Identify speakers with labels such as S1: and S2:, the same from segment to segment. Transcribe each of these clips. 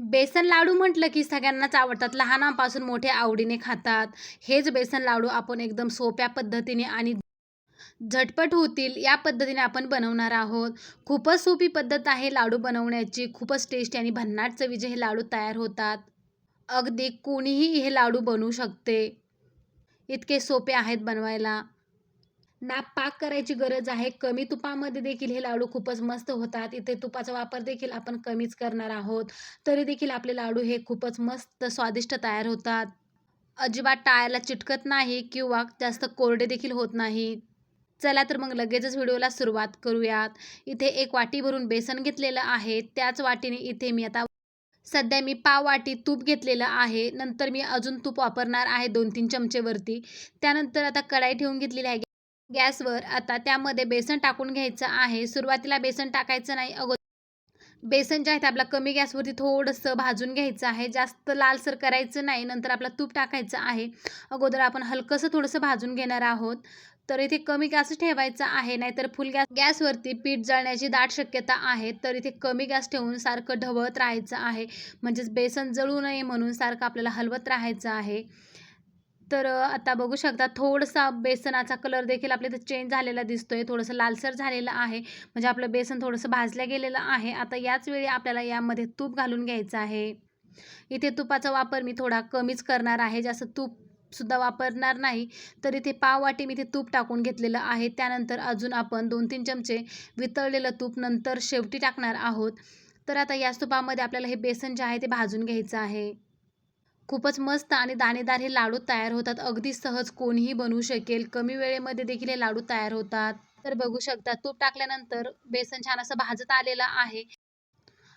S1: बेसन लाडू म्हटलं की सगळ्यांनाच आवडतात. लहानांपासून मोठे आवडीने खातात. हेच बेसन लाडू आपण एकदम सोप्या पद्धतीने आणि झटपट होतील या पद्धतीने आपण बनवणार आहोत. खूपच सोपी पद्धत आहे लाडू बनवण्याची. खूपच टेस्टी आणि भन्नाट चवीचे हे लाडू तयार होतात. अगदी कोणीही हे लाडू बनवू शकते. इतके सोपे आहेत बनवायला. ना पाक करायची गरज आहे. कमी तुपामध्ये देखील हे लाडू खूपच मस्त होतात. इथे तुपाचा वापर देखील आपण कमीच करणार आहोत. तरी देखील आपले लाडू हे खूपच मस्त स्वादिष्ट तयार होतात. अजिबात टाळायला चिटकत नाही किंवा जास्त कोरडे देखील होत नाही. चला तर मग लगेचच व्हिडिओला सुरुवात करूयात. इथे एक वाटी भरून बेसन घेतलेलं आहे. त्याच वाटीने इथे मी आता सध्या मी पाव वाटी तूप घेतलेलं आहे. नंतर मी अजून तूप वापरणार आहे दोन तीन चमचेवरती त्यानंतर आता कढाई ठेवून घेतलेली आहे. गॅसवर. आता त्यामध्ये बेसन टाकून घ्यायचं आहे. सुरुवातीला बेसन टाकायचं नाही. अगोदर बेसन जे आहे ते आपला कमी गॅसवरती थोडंसं भाजून घ्यायचं आहे. जास्त लालसर करायचं नाही. नंतर आपला तूप टाकायचं आहे. अगोदर आपण हलकंसं थोडंसं भाजून घेणार आहोत. तर इथे कमी गॅस ठेवायचा आहे. नाहीतर फुल गॅस गॅसवरती पीठ जळण्याची दाट शक्यता आहे. तर इथे कमी गॅस ठेवून सारखं ढवळत राहायचं आहे. म्हणजेच बेसन जळू नये म्हणून सारखं आपल्याला हलवत राहायचं आहे. तर आता बघू शकता थोडसा बेसनाचा कलर देखील आपल्या इथे चेंज झालेला दिसतोय. थोडंसं लालसर झालेलं आहे. म्हणजे आपलं बेसन थोडंसं भाजलं गेलेलं आहे. आता याच वेळी आपल्याला यामध्ये तूप घालून घ्यायचं आहे. इथे तुपाचा वापर मी थोडा कमीच करणार आहे. जास्त तूप सुद्धा वापरणार नाही. तर इथे पाव वाटी मी इथे तूप टाकून घेतलेलं आहे. त्यानंतर अजून आपण दोन तीन चमचे वितळलेलं तूप नंतर शेवटी टाकणार आहोत. तर आता याच तुपामध्ये आपल्याला हे बेसन जे आहे ते भाजून घ्यायचं आहे. खूपच मस्त आणि दाणेदार हे लाडू तयार होतात. अगदी सहज कोणीही बनवू शकेल. कमी वेळेमध्ये देखील हे लाडू तयार होतात. तर बघू शकता तूप टाकल्यानंतर बेसन छान असं भाजत आलेलं आहे.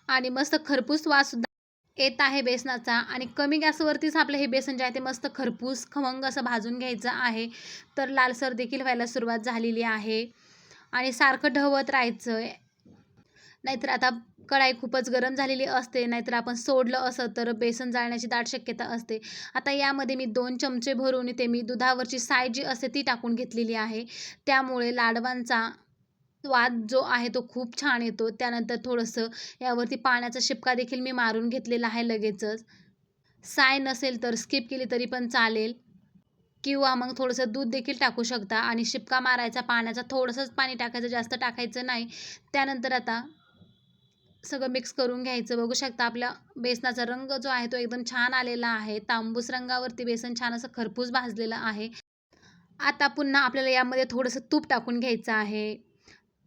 S1: आणि मस्त खरपूस वास सुद्धा येत आहे बेसनाचा. आणि कमी गॅसवरतीच आपलं हे बेसन जे आहे ते मस्त खरपूस खमंग असं भाजून घ्यायचं आहे. तर लालसर देखील व्हायला सुरुवात झालेली आहे. आणि सारखं ढवत राहायचं नाहीतर आता कढाई खूपच गरम झालेली असते नाहीतर आपण सोडलं असं तर बेसन जाळण्याची दाट शक्यता असते. आता यामध्ये मी दोन चमचे भरून इथे मी दुधावरची साय जी असते ती टाकून घेतलेली आहे. त्यामुळे लाडवांचा स्वाद जो आहे तो खूप छान येतो. त्यानंतर थोडंसं यावरती पाण्याचा शिपका देखील मी मारून घेतलेला आहे लगेचच. साय नसेल तर स्किप केली तरी पण चालेल. किंवा मग थोडंसं दूध देखील टाकू शकता. आणि शिपका मारायचा पाण्याचा थोडंसंच पाणी टाकायचं जास्त टाकायचं नाही. त्यानंतर आता सगळं मिक्स करून घ्यायचं. बघू शकता आपल्या बेसनाचा रंग जो आहे तो एकदम छान आलेला आहे. तांबूस रंगावरती बेसन छान असं खरपूस भाजलेलं आहे. आता पुन्हा आपल्याला यामध्ये थोडंसं तूप टाकून घ्यायचं आहे.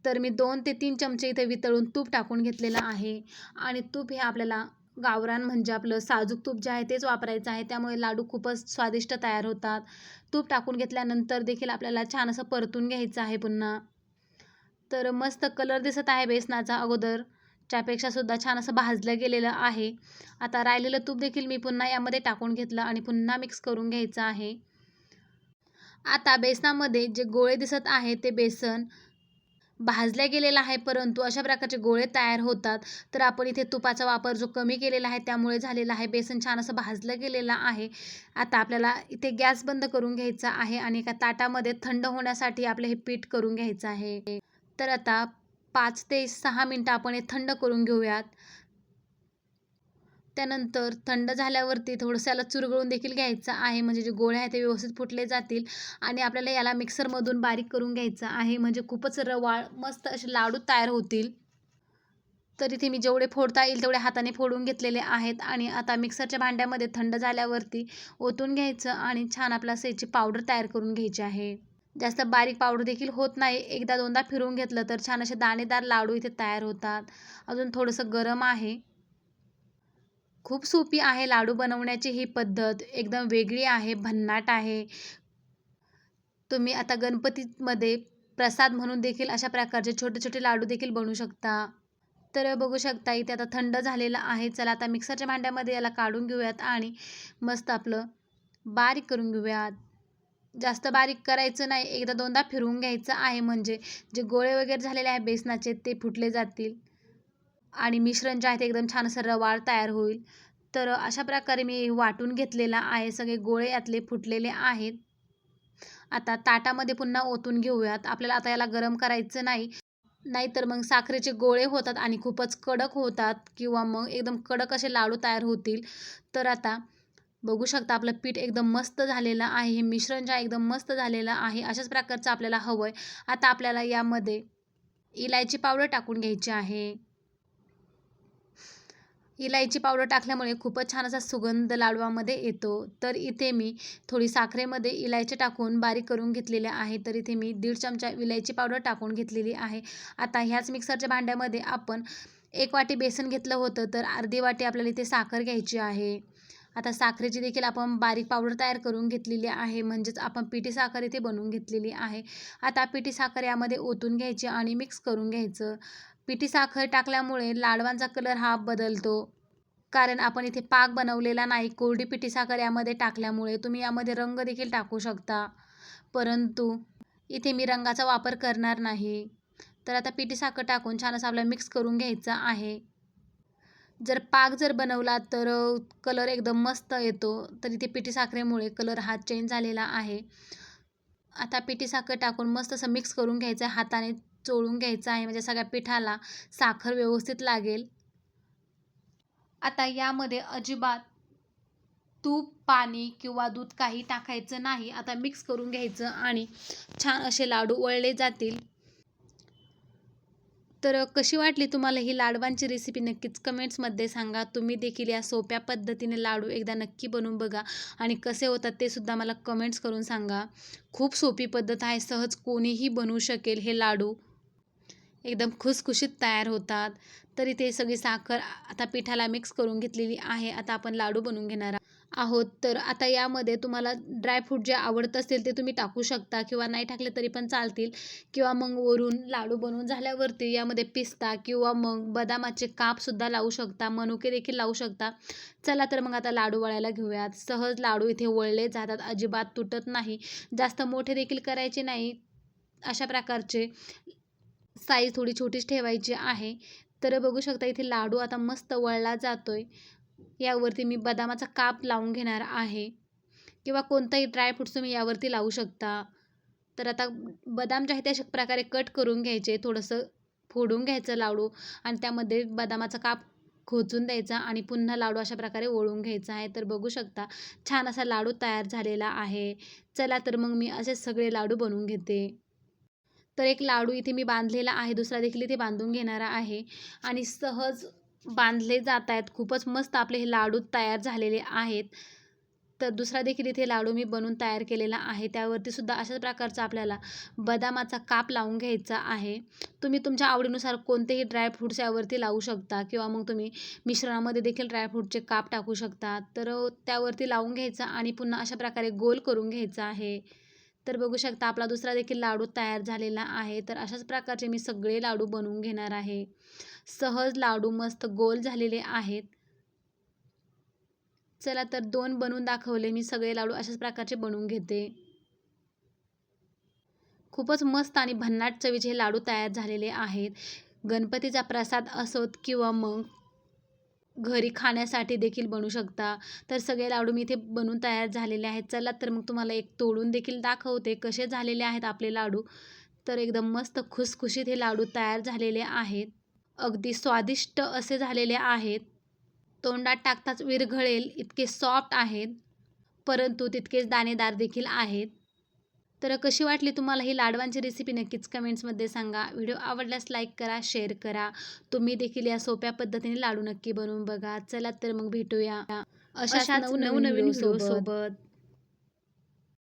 S1: तर मी दोन ते तीन चमचे इथे वितळून तूप टाकून घेतलेलं आहे. आणि तूप हे आपल्याला गावरान म्हणजे आपलं साजूक तूप जे आहे तेच वापरायचं आहे. त्यामुळे लाडू खूपच स्वादिष्ट तयार होतात. तूप टाकून घेतल्यानंतर देखील आपल्याला छान असं परतून घ्यायचं आहे पुन्हा. तर मस्त कलर दिसत आहे बेसनाचा अगोदर. च्यापेक्षा सुद्धा छान असं भाजलं गेलेलं आहे. आता राहिलेलं तूप देखील मी पुन्हा यामध्ये टाकून घेतलं आणि पुन्हा मिक्स करून घ्यायचं आहे. आता बेसनामध्ये जे गोळे दिसत आहे ते बेसन भाजल्या गेलेला आहे परंतु अशा प्रकारचे गोळे तयार होतात. तर आपण इथे तुपाचा वापर जो कमी केलेला आहे त्यामुळे झालेला आहे. बेसन छान असं भाजलं गेलेलं आहे. आता आपल्याला इथे गॅस बंद करून घ्यायचा आहे आणि एका ताटामध्ये थंड होण्यासाठी आपलं हे पीठ करून घ्यायचं आहे. तर आता पाच ते सहा मिनटं आपण हे थंड करून घेऊयात. त्यानंतर थंड झाल्यावरती थोडंसं याला चुरगळून देखील घ्यायचं आहे. म्हणजे जे गोळे आहेत ते व्यवस्थित फुटले जातील आणि आपल्याला याला मिक्सरमधून बारीक करून घ्यायचं आहे. म्हणजे खूपच रवाळ मस्त असे लाडू तयार होतील. तर इथे मी जेवढे फोडता येईल तेवढे हाताने फोडून घेतलेले आहेत आणि आता मिक्सरच्या भांड्यामध्ये थंड झाल्यावरती ओतून घ्यायचं आणि छान आपला सेची पावडर तयार करून घ्यायची आहे. जास्त बारीक पावडर देखील होत नाही. एकदा दोनदा फिरून घेतलं तर छान असे दाणेदार लाडू इथे तयार होतात. अजून थोडंसं गरम आहे. खूप सोपी आहे लाडू बनवण्याची ही पद्धत. एकदम वेगळी आहे भन्नाट आहे. तुम्ही आता गणपतीमध्ये प्रसाद म्हणून देखील अशा प्रकारचे छोटे छोटे लाडू देखील बनवू शकता. तर बघू शकता इथे आता थंड झालेलं आहे. चला आता मिक्सरच्या भांड्यामध्ये याला काढून घेऊयात आणि मस्त आपलं बारीक करून घेऊयात. जास्त बारीक करायचं नाही. एकदा दोनदा फिरवून घ्यायचं आहे म्हणजे. जे गोळे वगैरे झालेले आहे बेसनाचे ते फुटले जातील. आणि मिश्रण जे आहे ते एकदम छान असं रवाळ तयार होईल. तर अशा प्रकारे मी वाटून घेतलेला आहे. सगळे गोळे यातले फुटलेले आहेत. आता ताटामध्ये पुन्हा ओतून घेऊयात. आपल्याला आता याला गरम करायचं नाही. नाहीतर मग साखरेचे गोळे होतात आणि खूपच कडक होतात. किंवा मग एकदम कडक असे लाडू तयार होतील. तर आता बघू शकता आपलं पीठ एकदम मस्त झालेलं आहे हे मिश्रण जे एकदम मस्त झालेलं आहे अशाच प्रकारचं आपल्याला हवं आहे आता आपल्याला यामध्ये इलायची पावडर टाकून घ्यायची आहे. इलायची पावडर टाकल्यामुळे खूपच छान असा सुगंध लाडवामध्ये येतो. तर इथे मी थोडी साखरेमध्ये इलायची टाकून बारीक करून घेतलेल्या आहे. तर इथे मी दीड चमचा इलायची पावडर टाकून घेतलेली आहे. आता ह्याच मिक्सरच्या भांड्यामध्ये आपण एक वाटी बेसन घेतलं होतं तर अर्धी वाटी आपल्याला इथे साखर घ्यायची आहे. आता साखरेची देखील आपण बारीक पावडर तयार करून घेतलेली आहे. म्हणजेच आपण पिठी साखर इथे बनवून घेतलेली आहे. आता पिठी साखर यामध्ये ओतून घ्यायची आणि मिक्स करून घ्यायचं. पिठी साखर टाकल्यामुळे लाडवांचा कलर हा बदलतो. कारण आपण इथे पाक बनवलेला नाही कोरडी पिठी साखर यामध्ये टाकल्यामुळे तुम्ही यामध्ये रंग देखील टाकू शकता. परंतु इथे मी रंगाचा वापर करणार नाही. तर आता पिठी साखर टाकून छान असं आपल्याला मिक्स करून घ्यायचं आहे. जर पाक जर बनवला तर कलर एकदम मस्त येतो. तर इथे पिठी साखरेमुळे कलर हा चेंज झालेला आहे. आता पिठी साखर टाकून मस्त असं मिक्स करून घ्यायचं आहे. हाताने चोळून घ्यायचं आहे. म्हणजे सगळ्या पिठाला साखर व्यवस्थित लागेल. आता यामध्ये अजिबात तूप पाणी किंवा दूध काही टाकायचं नाही. आता मिक्स करून घ्यायचं आणि छान असे लाडू वळले जातील. तर कशी वाटली तुम्हाला ही लाडवांची रेसिपी नक्कीच कमेंट्समध्ये सांगा. तुम्ही देखील या सोप्या पद्धतीने लाडू एकदा नक्की बनवून बघा आणि कसे होतात ते सुद्धा मला कमेंट्स करून सांगा. खूप सोपी पद्धत आहे. सहज कोणीही बनवू शकेल हे लाडू. एकदम खुसखुशीत तयार होतात. तरी ते सगळी साखर आता पिठाला मिक्स करून घेतलेली आहे. आता आपण लाडू बनवून घेणार आहोत. आहोत. तर आता यामध्ये तुम्हाला ड्रायफ्रूट जे आवडत असेल ते तुम्ही टाकू शकता किंवा नाही टाकले तरी पण चालतील. किंवा मग वरून लाडू बनवून झाल्यावरती यामध्ये पिस्ता किंवा मग बदामाचे कापसुद्धा लावू शकता. मनुके देखील लावू शकता. चला तर मग आता लाडू वळायला घेऊयात. सहज लाडू इथे वळले जातात. अजिबात तुटत नाही. जास्त मोठे देखील करायचे नाही. अशा प्रकारचे साईज थोडी छोटीच ठेवायची आहे. तर बघू शकता इथे लाडू आता मस्त वळला जातोय. यावरती मी बदामाचा काप लावून घेणार आहे. किंवा कोणताही ड्रायफ्रूट्स तुम्ही यावरती लावू शकता. तर आता बदाम जे आहे ते अशा प्रकारे कट करून घ्यायचे थोडंसं फोडून घ्यायचं लाडू आणि त्यामध्ये बदामाचा काप खोचून द्यायचा आणि पुन्हा लाडू अशा प्रकारे ओळून घ्यायचा आहे. तर बघू शकता छान असा लाडू तयार झालेला आहे. चला तर मग मी असे सगळे लाडू बनवून घेते. तर एक लाडू इथे मी बांधलेला आहे दुसरा देखील इथे बांधून घेणारा आहे. आणि सहज बांधले जात आहेत. खूपच मस्त आपले हे लाडू तयार झालेले आहेत. तर दुसरा देखील इथे लाडू मी बनवून तयार केलेला आहे. त्यावरती सुद्धा अशाच प्रकारचा आपल्याला बदामाचा काप लावून घ्यायचा आहे. तुम्ही तुमच्या आवडीनुसार कोणतेही ड्रायफ्रूट्स यावरती लावू शकता किंवा मग तुम्ही मिश्रणामध्ये देखील ड्रायफ्रूटचे काप टाकू शकता. तर त्यावरती लावून घ्यायचा आणि पुन्हा अशा प्रकारे गोल करून घ्यायचा आहे. तर बघू शकता आपला दुसरा देखील लाडू तयार झालेला आहे. तर अशाच प्रकारचे मी सगळे लाडू बनवून घेणार आहे. सहज लाडू मस्त गोल झालेले आहेत. चला तर दोन बनवून दाखवले मी सगळे लाडू अशाच प्रकारचे बनवून घेते. खूपच मस्त आणि भन्नाट चवीचे हे लाडू तयार झालेले आहेत. गणपतीचा प्रसाद असोत किंवा मग घरी खाण्यासाठी देखील बनवू शकता. तर सगळे लाडू मी इथे बनवून तयार झालेले आहेत. चला तर मग तुम्हाला एक तोडून देखील दाखवते कसे झालेले आहेत आपले लाडू. तर एकदम मस्त खुसखुशीत हे लाडू तयार झालेले आहेत. अगदी स्वादिष्ट असे झालेले आहेत. तोंडात टाकताच विरघळेल इतके सॉफ्ट आहेत. परंतु तितकेच दाणेदार देखील आहेत. तर कशी वाटली तुम्हाला ही लाडवांची रेसिपी नक्कीच कमेंट्समध्ये सांगा. व्हिडिओ आवडल्यास लाईक करा शेअर करा. तुम्ही देखील या सोप्या पद्धतीने लाडू नक्की बनवून बघा. चला तर मग भेटूया. अशा नवनवीन सोबत.